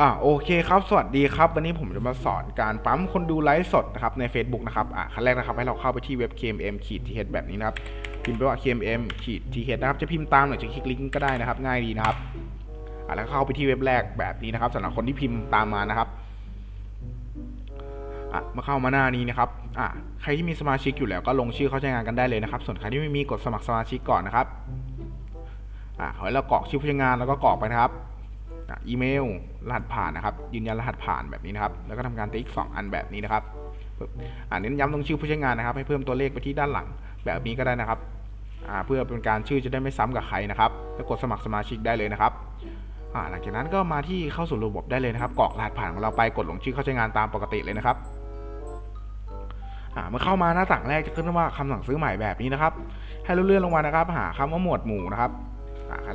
อ่าโอเคครับ สวัสดีครับ วันนี้ผมจะมาสอนการปั๊มคนดูไลฟ์สดนะครับใน Facebook นะครับอ่าขั้นแรกนะครับให้เราเข้าไปที่เว็บ KMM ขีด th แบบนี้นะครับพิมพ์ไปว่า KMM ขีด th นะครับจะพิมพ์ตามหรือจะคลิกลิงก์ก็ได้นะครับ ง่ายดีนะครับอ่าแล้วเข้าไปที่เว็บแรกแบบนี้นะครับสำหรับคนที่พิมพ์ตามมานะครับอะมาเข้ามาหน้านี้นะครับอะใครที่มีสมาชิกอยู่แล้วก็ลงชื่อเข้าใช้งานกันได้เลยนะครับ ส่วนใครที่ไม่มีกดสมัครสมาชิกก่อนนะครับอะขอให้เรากรอกชื่อผู้ใช้งานแล้วก็กรอกไปนะครับ อีเมล รหัสผ่านนะครับ ยืนยันรหัสผ่านแบบนี้นะครับ แล้วก็ทำการติ๊กสองอันแบบนี้นะครับอ่าเน้นย้ำตรงชื่อผู้ใช้งานนะครับ ให้เพิ่มตัวเลขไปที่ด้านหลังแบบนี้ก็ได้นะครับเพื่อเป็นการชื่อจะได้ไม่ซ้ำกับใครนะครับ แล้วกดสมัครสมาชิกได้เลยนะครับหลังจากนั้นก็มาที่เข้าสู่ระบบได้เลยนะครับกรอกรหัสผ่านของเราไปกดลงชื่อเข้าใช้งานตามปกติเลยนะครับเมื่อเข้ามาหน้าต่างแรกจะขึ้นว่าคำสั่งซื้อใหม่แบบนี้นะครับ ให้เราเลื่อนลงมานะครับ หาคำว่าหมวดหมู่นะครับ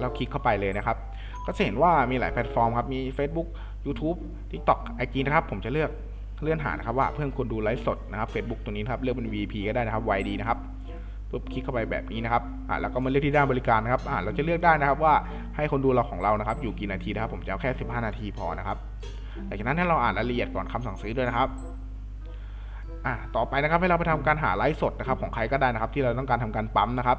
เราคลิกเข้าไปเลยนะครับ ก็จะเห็นว่ามีหลายแพลตฟอร์มครับ มี Facebook YouTube TikTok IG นะครับ ผมจะเลือกเลื่อนหานะครับว่าเพื่อนคนดูไลฟ์สดนะครับ Facebook ตัวนี้นครับเลือกเป็น VP ก็ได้นะครับ YD นะครับปุ๊บคลิกเข้าไปแบบนี้นะครับอ่าแล้วก็มาเลือกที่ด้านบริการนะครับอ่าเราจะเลือกได้นะครับว่าให้คนดูเราของเรานะครับ อยู่กี่นาทีนะครับ ผมจะเอาแค่ 15 นาทีพอนะครับหลังจากนั้นให้เราอ่านรายละเอียดก่อนคำสั่งซื้อด้วยนะครับอ่าต่อไปนะครับให้เราไปทำการหาไลฟ์สดนะครับ ของใครก็ได้นะครับ ที่เราต้องการทำการปั๊มนะครับ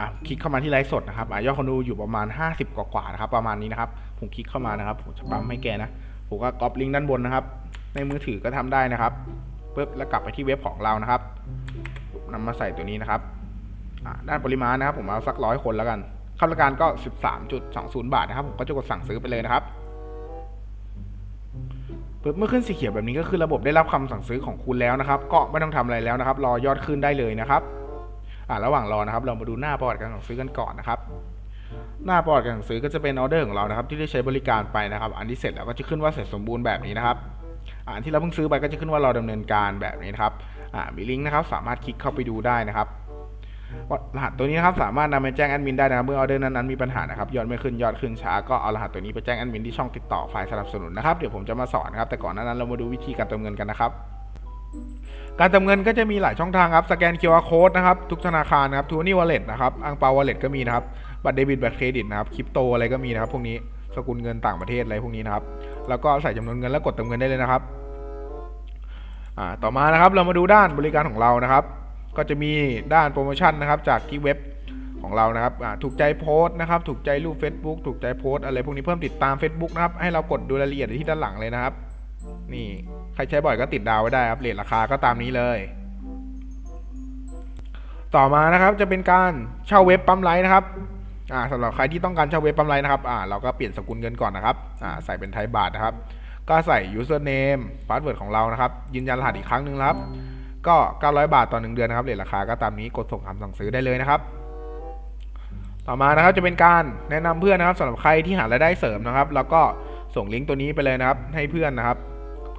อะคลิกเข้ามาที่ไลฟ์สดนะครับอะยอดคนดูอยู่ประมาณ 50 กว่าๆนะครับประมาณนี้นะครับผมคลิกเข้ามานะครับผมจะปั๊มให้แกนะผมก็ก๊อปลิงก์ด้านบนนะครับ ในมือถือก็ทำได้นะครับปึ๊บแล้วกลับไปที่เว็บของเรานะครับนำมาใส่ตัวนี้นะครับด้านปริมาณนะครับ ผมเอาสักร้อยคนแล้วกันค่าบริการก็ 13.20 บาทนะครับ ผมก็จะกดสั่งซื้อไปเลยนะครับปึ๊บเมื่อขึ้นสีเขียวแบบนี้ก็คือระบบได้รับคำสั่งซื้อของคุณแล้วนะครับ ก็ไม่ต้องทำอะไรแล้วนะครับ รอยอดขึ้นได้เลยนะครับ ระหว่างรอนะครับ เรามาดูหน้าประวัติการสั่งซื้อกันก่อนนะครับ หน้าประวัติการสั่งซื้อก็จะเป็นออเดอร์ของเรานะครับ ที่ได้ใช้บริการไปนะครับ อันที่เสร็จแล้วก็จะขึ้นว่าเสร็จสมบูรณ์แบบนี้นะครับอันที่เราเพิ่งซื้อไปก็จะขึ้นว่าเราดำเนินการแบบนี้นะครับมีลิงก์นะครับ สามารถคลิกเข้าไปดูได้นะครับรหัสตัวนี้นะครับสามารถนำไปแจ้งแอดมินได้นะครับเมื่อออเดอร์นั้นๆมีปัญหานะครับยอดไม่ขึ้นยอดขึ้นช้าก็เอารหัสตัวนี้ไปแจ้งแอดมินที่ช่องติดต่อฝ่ายสนับสนุนนะครับเดี๋ยวผมจะมาสอนครับแต่ก่อนนั้นเรามาดูวิธีการเติมเงินกันนะครับ การเติมเงินก็จะมีหลายช่องทางครับ สแกน QR Code นะครับ ทุกธนาคารนะครับทูนี่วอลเล็ตนะครับ อังเปาวอลเล็ตก็มีนะครับ บัตรเดบิต บัตรเครดิตนะครับ คริปโตอะไรก็มีนะครับ พวกนี้ สกุลเงินต่างประเทศอะไรพวกนี้นะครับ แล้วก็ใส่จำนวนเงินแล้วกดเติมเงินได้เลยนะครับ อ่า ต่อมานะครับ เรามาดูด้านบริการของเรานะครับ ก็จะมีด้านโปรโมชั่นนะครับ จากที่เว็บของเรานะครับ ถูกใจโพสต์นะครับ ถูกใจรูป Facebook ถูกใจโพสต์อะไรพวกนี้เพิ่มติดตาม Facebook นะครับ ให้เรากดดูรายละเอียดที่ด้านหลังเลยนะครับ นี่ รใช้บ่อยก็ติดดาวไว้ได้ครับเรทราคาก็ตามนี้เลย ต่อมานะครับจะเป็นการเช่าเว็บปั๊มไลน์นะครับอ่าสำหรับใครที่ต้องการเช่าเว็บปั๊มไลน์นะครับอ่าเราก็เปลี่ยนสกุลเงินก่อนนะครับอ่าใส่เป็นไทยบาทนะครับ ก็ใส่ username password ของเรานะครับ ยืนยันรหัสอีกครั้งหนึ่งครับ ก็ 900 บาทต่อหนึ่งเดือนนะครับเรทราคาก็ตามนี้กดส่งคำสั่งซื้อได้เลยนะครับต่อมานะครับจะเป็นการแนะนำเพื่อนนะครับสำหรับใครที่หารายได้เสริมนะครับ แล้วก็ส่งลิงก์ตัวนี้ไปเลยนะครับ ให้เพื่อนนะครับ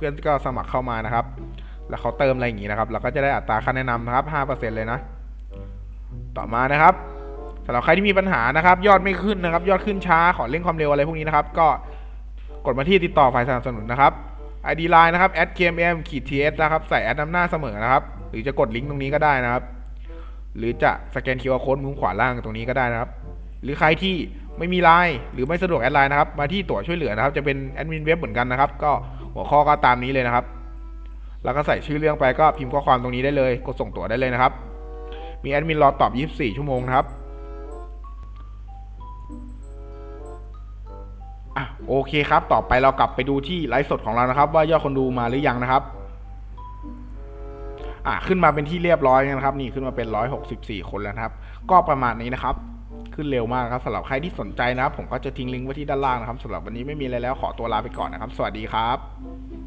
พื่อนก็สมัครเข้ามานะครับ แล้วเขาเติมอะไรอย่างนี้นะครับ เราก็จะได้อัตราค่าแนะนำนะครับ 5%เลยนะ ต่อมานะครับสำหรับใครที่มีปัญหานะครับ ยอดไม่ขึ้นนะครับ ยอดขึ้นช้าขอเร่งความเร็วอะไรพวกนี้นะครับ ก็กดมาที่ติดต่อฝ่ายสนับสนุนนะครับ ID line นะครับ @kmm ขีด ts นะครับใส่แอดนำหน้าเสมอนะครับ หรือจะกดลิงก์ตรงนี้ก็ได้นะครับ หรือจะสแกน QR code มุมขวาล่างตรงนี้ก็ได้นะครับ หรือใครที่ไม่มีไลน์หรือไม่สะดวกแอดไลน์นะครับ มาที่ตั๋วช่วยเหลือนะครับ จะเป็นแอดมินเว็บเหมือนกันนะครับ ก็ หัวข้อก็ตามนี้เลยนะครับ แล้วก็ใส่ชื่อเรื่องไปก็พิมพ์ข้อความตรงนี้ได้เลย กดส่งตั๋วได้เลยนะครับ มีแอดมินรอตอบ 24 ชั่วโมงนะครับอะโอเคครับ ต่อไปเรากลับไปดูที่ไลฟ์สดของเรานะครับ ว่ายอดคนดูมาหรือยังนะครับอะขึ้นมาเป็นที่เรียบร้อยนะครับ นี่ขึ้นมาเป็น 164 คนแล้วนะครับ ก็ประมาณนี้นะครับ ขึ้นเร็วมากครับสำหรับใครที่สนใจนะครับผมก็จะทิ้งลิงก์ไว้ที่ด้านล่างนะครับสำหรับวันนี้ไม่มีอะไรแล้วขอตัวลาไปก่อนนะครับ สวัสดีครับ